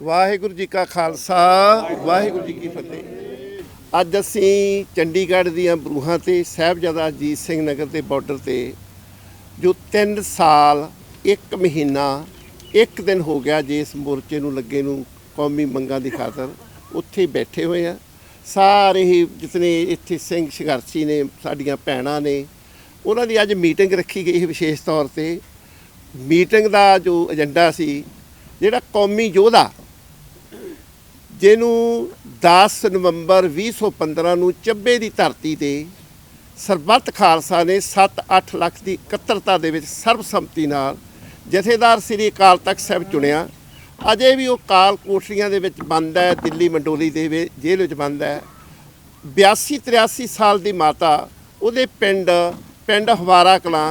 ਵਾਹਿਗੁਰੂ ਜੀ ਕਾ ਖਾਲਸਾ, ਵਾਹਿਗੁਰੂ ਜੀ ਕੀ ਫਤਿਹ। ਅੱਜ ਅਸੀਂ ਚੰਡੀਗੜ੍ਹ ਦੀਆਂ ਬਰੂਹਾਂ ਤੇ ਸਾਹਿਬਜ਼ਾਦਾ ਅਜੀਤ ਸਿੰਘ ਨਗਰ ਦੇ ਬਾਰਡਰ ਤੇ, ਜੋ 3 ਸਾਲ 1 ਮਹੀਨਾ 1 ਦਿਨ ਹੋ ਗਿਆ ਜੇ ਇਸ ਮੋਰਚੇ ਨੂੰ ਲੱਗੇ ਨੂੰ ਕੌਮੀ ਮੰਗਾਂ ਦੀ ਖਾਤਰ, ਉੱਥੇ ਬੈਠੇ ਹੋਏ ਆ। ਸਾਰੇ ਹੀ ਜਿਤਨੇ ਇੱਥੇ ਸਿੰਘ ਸੰਘਰਸ਼ੀ ਨੇ, ਸਾਡੀਆਂ ਭੈਣਾਂ ਨੇ, ਉਹਨਾਂ ਦੀ ਅੱਜ ਮੀਟਿੰਗ ਰੱਖੀ ਗਈ ਹੈ ਵਿਸ਼ੇਸ਼ ਤੌਰ ਤੇ। ਮੀਟਿੰਗ ਦਾ ਜੋ ਏਜੰਡਾ ਸੀ, ਜਿਹੜਾ ਕੌਮੀ ਯੋਧਾ ਜਿਹਨੂੰ 10 ਨਵੰਬਰ 2015 ਨੂੰ ਚੱਬੇ ਦੀ ਧਰਤੀ ਤੇ ਸਰਬੱਤ ਖਾਲਸਾ ਨੇ 7-8 ਲੱਖ ਦੀ ਇਕੱਤਰਤਾ ਦੇ ਵਿੱਚ ਸਰਬਸੰਮਤੀ ਨਾਲ ਜਥੇਦਾਰ ਸ੍ਰੀ ਅਕਾਲ ਤਖਤ ਸਾਹਿਬ ਚੁਣਿਆ। ਅਜੇ ਵੀ ਉਹ ਕਾਲ ਕੋਠੜੀਆਂ ਦੇ ਵਿੱਚ ਬੰਦ ਹੈ, ਦਿੱਲੀ ਮੰਡੋਲੀ ਦੇ ਜੇਲ੍ਹ ਵਿੱਚ ਬੰਦ ਹੈ। 82 83 ਸਾਲ ਦੀ ਮਾਤਾ, ਉਹਦੇ ਪਿੰਡ ਪਿੰਡ ਹਵਾਰਾ ਕਲਾਂ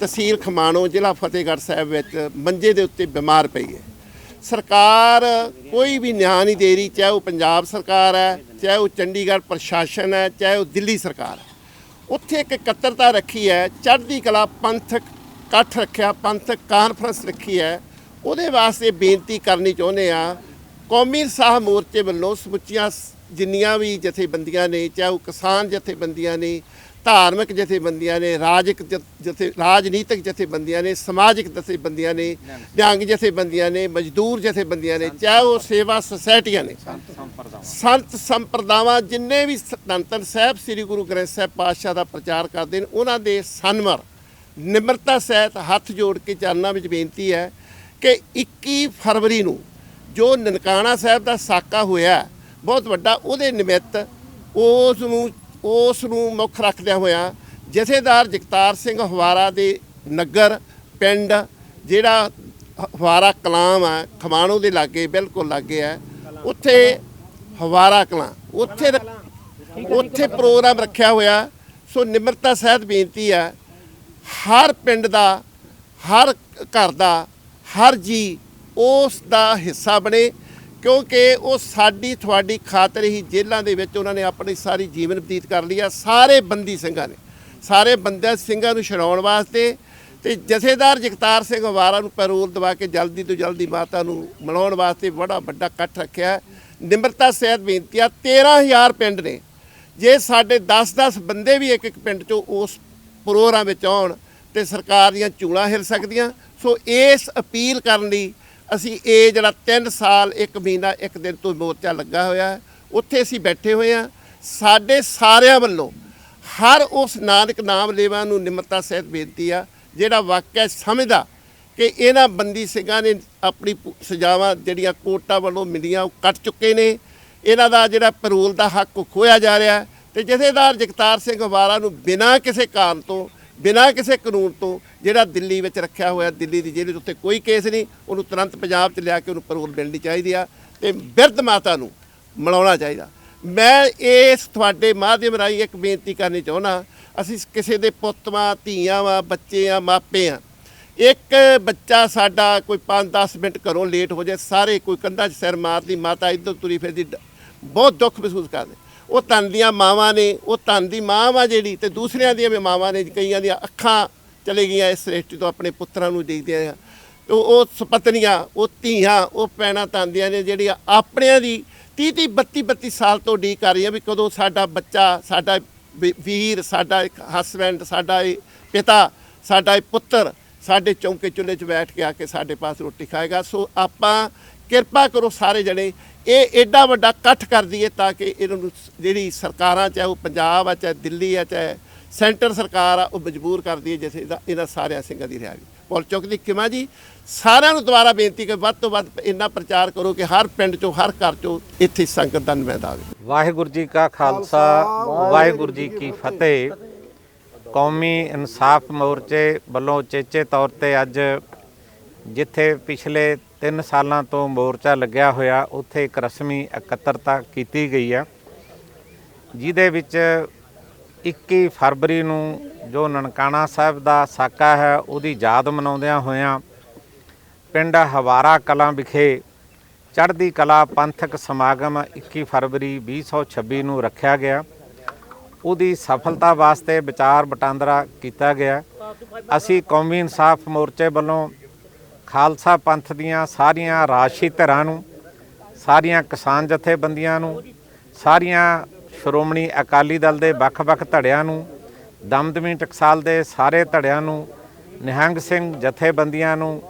ਤਹਿਸੀਲ ਖਮਾਣੋ ਜ਼ਿਲ੍ਹਾ ਫਤਿਹਗੜ੍ਹ ਸਾਹਿਬ ਵਿੱਚ ਮੰਜੇ ਦੇ ਉੱਤੇ ਬਿਮਾਰ ਪਈ ਹੈ। ਸਰਕਾਰ ਕੋਈ ਵੀ ਨਿਆਂ ਨਹੀਂ ਦੇ ਰਹੀ, ਚਾਹੇ ਉਹ ਪੰਜਾਬ ਸਰਕਾਰ ਹੈ, ਚਾਹੇ ਉਹ ਚੰਡੀਗੜ੍ਹ ਪ੍ਰਸ਼ਾਸਨ ਹੈ, ਚਾਹੇ ਉਹ ਦਿੱਲੀ ਸਰਕਾਰ ਹੈ। ਉੱਥੇ ਇੱਕ ਇਕੱਤਰਤਾ ਰੱਖੀ ਹੈ, ਚੜ੍ਹਦੀ ਕਲਾ ਪੰਥਕ ਇਕੱਠ ਰੱਖਿਆ, ਪੰਥਕ ਕਾਨਫਰੰਸ ਰੱਖੀ ਹੈ। ਉਹਦੇ ਵਾਸਤੇ ਬੇਨਤੀ ਕਰਨੀ ਚਾਹੁੰਦੇ ਆ ਕੌਮੀ ਇਨਸਾਫ ਮੋਰਚੇ ਵੱਲੋਂ ਸਮੁੱਚੀਆਂ ਜਿੰਨੀਆਂ ਵੀ ਜਥੇਬੰਦੀਆਂ ਨੇ, ਚਾਹੇ ਉਹ ਕਿਸਾਨ ਜਥੇਬੰਦੀਆਂ ਨੇ ਧਾਰਮਿਕ ਜਥੇਬੰਦੀਆਂ ਨੇ, ਰਾਜਿਕ ਜ- ਜਥੇ, ਰਾਜਨੀਤਿਕ ਜਥੇਬੰਦੀਆਂ ਨੇ, ਸਮਾਜਿਕ ਜਥੇਬੰਦੀਆਂ ਨੇ ਨਿਹੰਗ ਜਥੇਬੰਦੀਆਂ ਨੇ, ਮਜ਼ਦੂਰ ਜਥੇਬੰਦੀਆਂ ਨੇ, ਚਾਹੇ ਉਹ ਸੇਵਾ ਸੁਸਾਇਟੀਆਂ ਨੇ। ਸੰਤ ਸੰਪਰਦਾਵਾਂ ਜਿੰਨੇ ਵੀ ਧੰਨ ਸਾਹਿਬ ਸ੍ਰੀ ਗੁਰੂ ਗ੍ਰੰਥ ਸਾਹਿਬ ਪਾਤਸ਼ਾਹ ਦਾ ਪ੍ਰਚਾਰ ਕਰਦੇ ਨੇ, ਉਹਨਾਂ ਦੇ ਸਨਮਰ, ਨਿਮਰਤਾ ਸਹਿਤ ਹੱਥ ਜੋੜ ਕੇ ਚਰਨਾਂ ਵਿੱਚ ਬੇਨਤੀ ਹੈ ਕਿ 21 ਫਰਵਰੀ ਨੂੰ ਜੋ ਨਨਕਾਣਾ ਸਾਹਿਬ ਦਾ ਸਾਕਾ ਹੋਇਆ, ਬਹੁਤ ਵੱਡਾ ਉਹਦੇ ਨਿਮਿਤ ਉਸ ਨੂੰ ਉਸ ਨੂੰ ਮੁੱਖ ਰੱਖਦਿਆਂ ਹੋਇਆਂ ਜਥੇਦਾਰ ਜਗਤਾਰ ਸਿੰਘ ਹਵਾਰਾ ਦੇ ਨਗਰ, ਪਿੰਡ, ਜਿਹੜਾ ਹਵਾਰਾ ਕਲਾਮ ਆ, ਖਮਾਣੋ ਦੇ ਲਾਗੇ, ਬਿਲਕੁਲ ਲਾਗੇ ਹੈ ਉੱਥੇ ਹਵਾਰਾ ਕਲਾਂ, ਉੱਥੇ ਉੱਥੇ ਪ੍ਰੋਗਰਾਮ ਰੱਖਿਆ ਹੋਇਆ। ਸੋ ਨਿਮਰਤਾ ਸਹਿਤ ਬੇਨਤੀ ਹੈ ਹਰ ਪਿੰਡ ਦਾ, ਹਰ ਘਰ ਦਾ, ਹਰ ਜੀ ਉਸ ਦਾ ਹਿੱਸਾ ਬਣੇ। ਕਿਉਂਕਿ ਉਹ ਸਾਡੀ, ਤੁਹਾਡੀ ਖਾਤਰ ਹੀ ਜੇਲ੍ਹਾਂ ਦੇ ਵਿੱਚ ਉਹਨਾਂ ਨੇ ਆਪਣੀ ਸਾਰੀ ਜੀਵਨ ਬਤੀਤ ਕਰ ਲਿਆ ਸਾਰੇ ਬੰਦੀ ਸਿੰਘਾਂ ਨੇ। ਸਾਰੇ ਬੰਦਿਆਂ, ਸਿੰਘਾਂ ਨੂੰ ਛਡਾਉਣ ਵਾਸਤੇ ਤੇ ਜਥੇਦਾਰ ਜਗਤਾਰ ਸਿੰਘ ਵਾਰਾ ਨੂੰ ਪੈਰੋਲ ਦਵਾ ਕੇ ਜਲਦੀ ਤੋਂ ਜਲਦੀ ਮਾਤਾ ਨੂੰ ਮਨਾਉਣ ਵਾਸਤੇ ਬੜਾ ਵੱਡਾ ਇਕੱਠ ਰੱਖਿਆ। ਨਿਮਰਤਾ ਸਹਿਤ ਬੇਨਤੀ ਆ 13000 ਪਿੰਡ ਨੇ। ਜੇ ਸਾਡੇ 10-10 ਬੰਦੇ ਵੀ ਇੱਕ ਇੱਕ ਪਿੰਡ ਚੋਂ ਉਸ ਪ੍ਰੋਗਰਾਮ ਵਿੱਚ ਆਉਣ ਤੇ ਸਰਕਾਰ ਦੀਆਂ ਚੂਲਾਂ ਹਿਲ ਸਕਦੀਆਂ। ਸੋ ਇਸ ਅਪੀਲ ਕਰਨ ਲਈ ਅਸੀਂ ਇਹ ਜਿਹੜਾ 3 ਸਾਲ 1 ਮਹੀਨਾ 1 ਦਿਨ ਤੋਂ ਮੋਰਚਾ ਲੱਗਾ ਹੋਇਆ ਉੱਥੇ ਅਸੀਂ ਬੈਠੇ ਹੋਏ ਆ ਸਾਡੇ ਸਾਰਿਆਂ ਵੱਲੋਂ ਹਰ ਉਸ ਨਾਨਕ ਨਾਮ ਲੇਵਾ ਨੂੰ ਨਿਮਰਤਾ ਸਹਿਤ ਬੇਨਤੀ ਆ, ਜਿਹੜਾ ਵਾਕਿਆ ਸਮਝਦਾ ਕਿ ਇਹਨਾਂ ਬੰਦੀ ਸਿੰਘਾਂ ਨੇ ਆਪਣੀ ਸਜ਼ਾਵਾਂ ਜਿਹੜੀਆਂ ਕੋਰਟਾਂ ਵੱਲੋਂ ਮਿਲੀਆਂ, ਉਹ ਕੱਟ ਚੁੱਕੇ ਨੇ। ਇਹਨਾਂ ਦਾ ਜਿਹੜਾ ਪੈਰੋਲ ਦਾ ਹੱਕ ਉਹ ਖੋਇਆ ਜਾ ਰਿਹਾ ਹੈ ਤੇ ਜਥੇਦਾਰ ਜਗਤਾਰ ਸਿੰਘ ਵਾਰਾ ਨੂੰ ਬਿਨਾਂ ਕਿਸੇ ਕਾਰਨ ਤੋਂ ਬਿਨਾਂ ਕਿਸੇ ਕਾਨੂੰਨ ਤੋਂ ਜਿਹੜਾ ਦਿੱਲੀ ਵਿੱਚ ਰੱਖਿਆ ਹੋਇਆ, ਦਿੱਲੀ ਦੀ ਜੇਲ੍ਹ 'ਚ ਉੱਤੇ ਕੋਈ ਕੇਸ ਨਹੀਂ, ਉਹਨੂੰ ਤੁਰੰਤ ਪੰਜਾਬ 'ਚ ਲਿਆ ਕੇ ਉਹਨੂੰ ਪਰੋਲ ਮਿਲਣੀ ਚਾਹੀਦੀ ਆ ਤੇ ਬਿਰਧ ਮਾਤਾ ਨੂੰ ਮਿਲਾਉਣਾ ਚਾਹੀਦਾ। ਮੈਂ ਇਸ ਤੁਹਾਡੇ ਮਾਧਿਅਮ ਰਾਹੀਂ ਇੱਕ ਬੇਨਤੀ ਕਰਨੀ ਚਾਹੁੰਦਾ ਅਸੀਂ ਕਿਸੇ ਦੇ ਪੁੱਤਵਾਂ ਧੀਆਂ ਵਾਂ, ਬੱਚੇ ਆ, ਮਾਪੇ ਆ, ਇੱਕ ਬੱਚਾ ਸਾਡਾ ਕੋਈ 5-10 ਮਿੰਟ ਘਰੋਂ ਲੇਟ ਹੋ ਜਾਏ, ਸਾਰੇ ਕੋਈ ਕੰਧਾਂ 'ਚ ਸਿਰ ਮਾਰਦੀ, ਮਾਤਾ ਇੱਧਰ ਤੁਰੀ ਫਿਰਦੀ ਬਹੁਤ ਦੁੱਖ ਮਹਿਸੂਸ ਕਰਦੇ। ਉਹ ਧਨ ਦੀਆਂ ਮਾਵਾਂ ਨੇ, ਉਹ ਧਨ ਦੀ ਮਾਂ ਵਾ ਜਿਹੜੀ ਤੇ ਦੂਸਰਿਆਂ ਦੀਆਂ ਵੀ ਮਾਵਾਂ ਨੇ, ਕਈਆਂ ਦੀਆਂ ਅੱਖਾਂ ਚਲੇ ਗਈਆਂ ਇਸ ਸ੍ਰਿਸ਼ਟੀ ਤੋਂ ਆਪਣੇ ਪੁੱਤਰਾਂ ਨੂੰ ਦੇਖਦੇ ਆ ਉਹ ਉਹ ਸੁਪਤਨੀਆਂ ਉਹ ਧੀਆਂ, ਉਹ ਪੈਣਾ ਤਾਂਦੀਆਂ ਨੇ ਜਿਹੜੀਆਂ ਆਪਣਿਆਂ ਦੀ 30 30 32 32 ਸਾਲ ਤੋਂ ਡੀ ਕਰ ਰਹੀਆਂ ਵੀ ਕਦੋਂ ਸਾਡਾ ਬੱਚਾ, ਸਾਡਾ ਵੀ- ਵੀਰ, ਸਾਡਾ ਇੱਕ ਹਸਬੈਂਡ ਸਾਡਾ ਇਹ ਪਿਤਾ, ਸਾਡਾ ਇਹ ਪੁੱਤਰ ਸਾਡੇ ਚੌਂਕੇ ਚੁੱਲ੍ਹੇ 'ਚ ਬੈਠ ਕੇ ਆ ਕੇ ਸਾਡੇ ਪਾਸ ਰੋਟੀ ਖਾਏਗਾ। ਸੋ ਆਪਾਂ ਕਿਰਪਾ ਕਰੋ ਸਾਰੇ ਜਣੇ। ਇਹ ਐਡਾ ਵੱਡਾ ਇਕੱਠ ਕਰ ਦਈਏ ਤਾਂ ਕਿ ਇਹਨਾਂ ਨੂੰ ਜਿਹੜੀ ਸਰਕਾਰਾਂ, ਚਾਹੇ ਉਹ ਪੰਜਾਬ ਆ, ਚਾਹੇ ਦਿੱਲੀ ਆ, ਚਾਹੇ ਸੈਂਟਰ ਸਰਕਾਰ ਆ, ਉਹ ਮਜਬੂਰ ਕਰ ਦਈਏ ਜਿਵੇਂ ਇਹਦਾ ਇਹਨਾਂ ਸਾਰਿਆਂ ਸਿੰਘਾਂ ਦੀ ਰਿਹਾਈ। ਪੁਲ ਚੌਕ ਦੀ ਕਿਮਾ ਜੀ, ਸਾਰਿਆਂ ਨੂੰ ਦੁਬਾਰਾ ਬੇਨਤੀ ਕਿ ਵੱਧ ਤੋਂ ਵੱਧ ਇੰਨਾ ਪ੍ਰਚਾਰ ਕਰੋ ਕਿ ਹਰ ਪਿੰਡ 'ਚੋਂ, ਹਰ ਘਰ 'ਚੋਂ ਇੱਥੇ ਸੰਗਤ ਦਾ ਨੁਮਾਇੰਦਾ ਆਵੇ। ਵਾਹਿਗੁਰੂ ਜੀ ਕਾ ਖਾਲਸਾ, ਵਾਹਿਗੁਰੂ ਜੀ ਕੀ ਫਤਿਹ। ਕੌਮੀ ਇਨਸਾਫ ਮੋਰਚੇ ਵੱਲੋਂ ਚੇਚੇ ਤੌਰ ਤੇ ਅੱਜ ਜਿੱਥੇ ਪਿਛਲੇ 3 ਸਾਲਾਂ ਤੋਂ ਮੋਰਚਾ ਲੱਗਿਆ ਹੋਇਆ, ਉੱਥੇ ਇੱਕ ਰਸਮੀ ਇਕੱਤਰਤਾ ਕੀਤੀ ਗਈ ਆ, ਜਿਹਦੇ ਵਿੱਚ 21 ਫਰਵਰੀ ਨੂੰ ਜੋ ਨਨਕਾਣਾ ਸਾਹਿਬ ਦਾ ਸਾਕਾ ਹੈ, ਉਹਦੀ ਯਾਦ ਮਨਾਉਂਦਿਆਂ ਹੋਇਆਂ ਪਿੰਡ ਹਵਾਰਾ ਕਲਾਂ ਵਿਖੇ ਚੜ੍ਹਦੀ ਕਲਾ ਪੰਥਕ ਸਮਾਗਮ 21 ਫਰਵਰੀ 2026 ਨੂੰ ਰੱਖਿਆ ਗਿਆ। ਉਹਦੀ ਸਫਲਤਾ ਵਾਸਤੇ ਵਿਚਾਰ ਵਟਾਂਦਰਾ ਕੀਤਾ ਗਿਆ। ਅਸੀਂ ਕੌਮੀ ਇਨਸਾਫ ਮੋਰਚੇ ਵੱਲੋਂ ਖਾਲਸਾ ਪੰਥ ਦੀਆਂ ਸਾਰੀਆਂ ਰਾਸ਼ੀ ਧਿਰਾਂ ਨੂੰ, ਸਾਰੀਆਂ ਕਿਸਾਨ ਜਥੇਬੰਦੀਆਂ ਨੂੰ, ਸਾਰੀਆਂ ਸ਼੍ਰੋਮਣੀ ਅਕਾਲੀ ਦਲ ਦੇ ਵੱਖ-ਵੱਖ ਧੜਿਆਂ ਨੂੰ, ਦਮਦਮੀ ਟਕਸਾਲ ਦੇ ਸਾਰੇ ਧੜਿਆਂ ਨੂੰ, ਨਿਹੰਗ ਸਿੰਘ ਜਥੇਬੰਦੀਆਂ ਨੂੰ,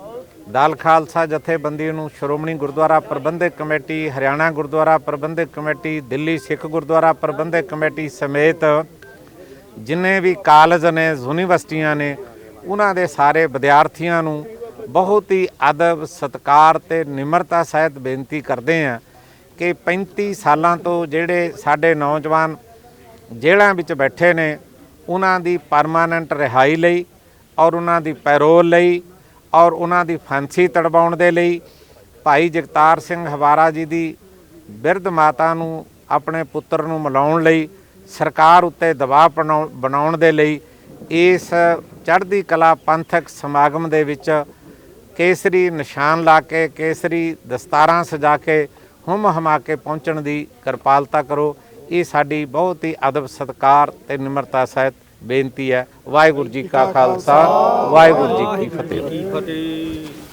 ਦਲ ਖਾਲਸਾ ਜਥੇਬੰਦੀ ਨੂੰ, Shiromani Gurdwara Prabandhak committee, Haryana Gurdwara Prabandhak committee, Delhi Sikh Gurdwara Prabandhak committee ਸਮੇਤ ਜਿੰਨੇ ਵੀ ਕਾਲਜ ਨੇ, ਯੂਨੀਵਰਸਿਟੀਆਂ ਨੇ, ਉਹਨਾਂ ਦੇ ਸਾਰੇ ਵਿਦਿਆਰਥੀਆਂ ਨੂੰ ਬਹੁਤ ਹੀ ਅਦਬ, ਸਤਕਾਰ ਤੇ ਨਿਮਰਤਾ ਸਹਿਤ ਬੇਨਤੀ ਕਰਦੇ ਆ ਕਿ 35 ਸਾਲਾਂ ਤੋਂ ਜਿਹੜੇ ਸਾਡੇ ਨੌਜਵਾਨ ਜੇਲ੍ਹਾਂ ਵਿੱਚ ਬੈਠੇ ਨੇ, ਉਹਨਾਂ ਦੀ ਪਰਮਾਨੈਂਟ ਰਿਹਾਈ ਲਈ ਔਰ ਉਹਨਾਂ ਦੀ ਪੈਰੋਲ ਲਈ ਔਰ ਉਹਨਾਂ ਦੀ ਫਾਂਸੀ ਤੜਵਾਉਣ ਦੇ ਲਈ ਭਾਈ ਜਗਤਾਰ ਸਿੰਘ ਹਵਾਰਾ ਜੀ ਦੀ ਬਿਰਧ ਮਾਤਾ ਨੂੰ, ਆਪਣੇ ਪੁੱਤਰ ਨੂੰ ਮਿਲਾਉਣ ਲਈ, ਸਰਕਾਰ ਉੱਤੇ ਦਬਾਅ ਬਣਾਉ- ਬਣਾਉਣ ਦੇ ਲਈ, ਇਸ ਚੜ੍ਹਦੀ ਕਲਾ ਪੰਥਕ ਸਮਾਗਮ ਦੇ ਵਿੱਚ ਕੇਸਰੀ ਨਿਸ਼ਾਨ ਲਾ ਕੇ, ਕੇਸਰੀ ਦਸਤਾਰਾਂ ਸਜਾ ਕੇ, ਹੁਮ ਹਮਾ ਕੇ ਪਹੁੰਚਣ ਦੀ ਕਿਰਪਾਲਤਾ ਕਰੋ। ਇਹ ਸਾਡੀ ਬਹੁਤ ਹੀ ਅਦਬ ਸਤਕਾਰ ਤੇ ਨਿਮਰਤਾ ਸਹਿਤ ਬੇਨਤੀ ਹੈ। ਵਾਹਿਗੁਰੂ ਜੀ ਕਾ ਖਾਲਸਾ, ਵਾਹਿਗੁਰੂ ਜੀ ਕੀ ਫਤਿਹ। ਕੀ ਫਤਿਹ।